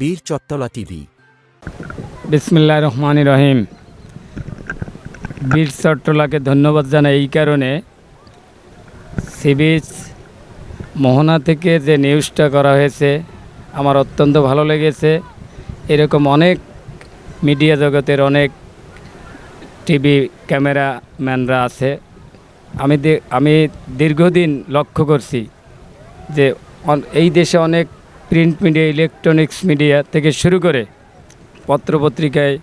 বীর চত্তলা টিভি। বিসমিল্লাহ রহমান রহিম বীর চট্টলাকে ধন্যবাদ জানাই এই কারণে সিবিচ মোহনা থেকে যে নিউজটা করা হয়েছে, আমার অত্যন্ত ভালো লেগেছে। এরকম অনেক মিডিয়া জগতের অনেক টিভি ক্যামেরাম্যানরা আছে। আমি আমি দীর্ঘদিন লক্ষ্য করছি যে এই দেশে অনেক প্রিন্ট মিডিয়া, ইলেকট্রনিক্স মিডিয়া থেকে শুরু করে পত্রপত্রিকায়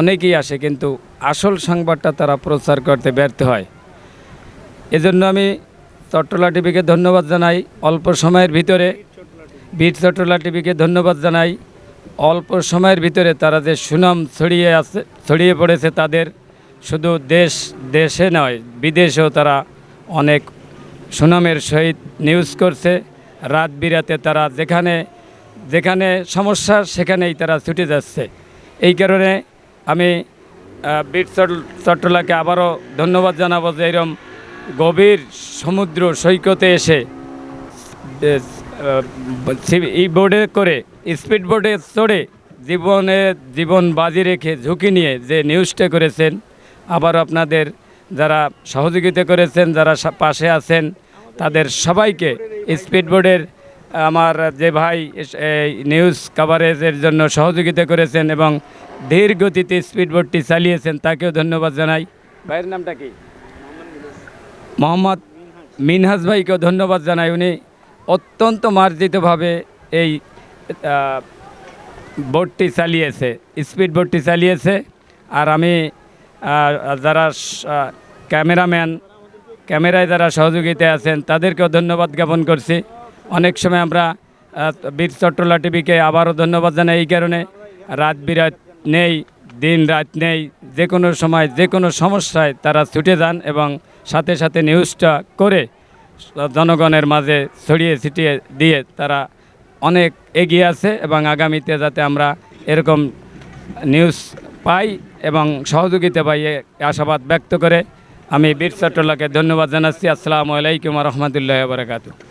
অনেকেই আসে, কিন্তু আসল সংবাদটা তারা প্রচার করতে ব্যর্থ হয়। এজন্য আমি চট্টলা টিভিকে ধন্যবাদ জানাই। অল্প সময়ের ভিতরে বীর চট্টলা টিভিকে ধন্যবাদ জানাই। অল্প সময়ের ভিতরে তারা যে সুনাম ছড়িয়ে আছে, ছড়িয়ে পড়েছে তাদের শুধু দেশ, দেশে নয়, বিদেশেও তারা অনেক সুনামের সহিত নিউজ করছে। রাত বিরাতে তারা যেখানে যেখানে সমস্যা সেখানেই তারা ছুটে যাচ্ছে। এই কারণে আমি বীর চট- চট্টলাকে আবারও ধন্যবাদ জানাব যে এরম গভীর সমুদ্র সৈকতে এসে এই বোর্ডে করে, স্পিড বোর্ডে চড়ে জীবনে জীবন বাজি রেখে ঝুঁকি নিয়ে যে নিউজটা করেছেন আবার আপনাদের যারা সহযোগিতা করেছেন, যারা পাশে আছেন তাদের সবাইকে স্পিড বোর্ডের আমার যে ভাই নিউজ কাভারেজের জন্য সহযোগিতা করেছেন এবং ধীর গতিতে স্পিড বোর্ডটি চালিয়েছেন, তাকেও ধন্যবাদ জানাই। ভাইয়ের নামটা কি? মোহাম্মদ মিনহাজ ভাইকেও ধন্যবাদ জানাই। উনি অত্যন্ত মার্জিতভাবে এই বোটটি চালিয়েছে স্পিড বোটটি চালিয়েছে। আর আমি যারা ক্যামেরাম্যান ক্যামেরায় যারা সহযোগিতায় আছেন, তাদেরকেও ধন্যবাদ জ্ঞাপন করছি। অনেক সময় আমরা বীর চট্টলা টিভিকে আবারও ধন্যবাদ জানাই এই কারণে। রাত বিরাত নেই, দিন রাত নেই, যে কোনো সময়, যে কোনো সমস্যায় তারা ছুটে যান এবং সাথে সাথে নিউজটা করে জনগণের মাঝে ছড়িয়ে ছিটিয়ে দিয়ে তারা অনেক এগিয়ে আছে এবং আগামীতে যাতে আমরা এরকম নিউজ পাই এবং সহযোগিতা পাই আশাবাদ ব্যক্ত করে আমি বীর চট্টলাকে ধন্যবাদ জানাচ্ছি। আসসালামু আলাইকুম রহমতুল্লাহ বারকাতু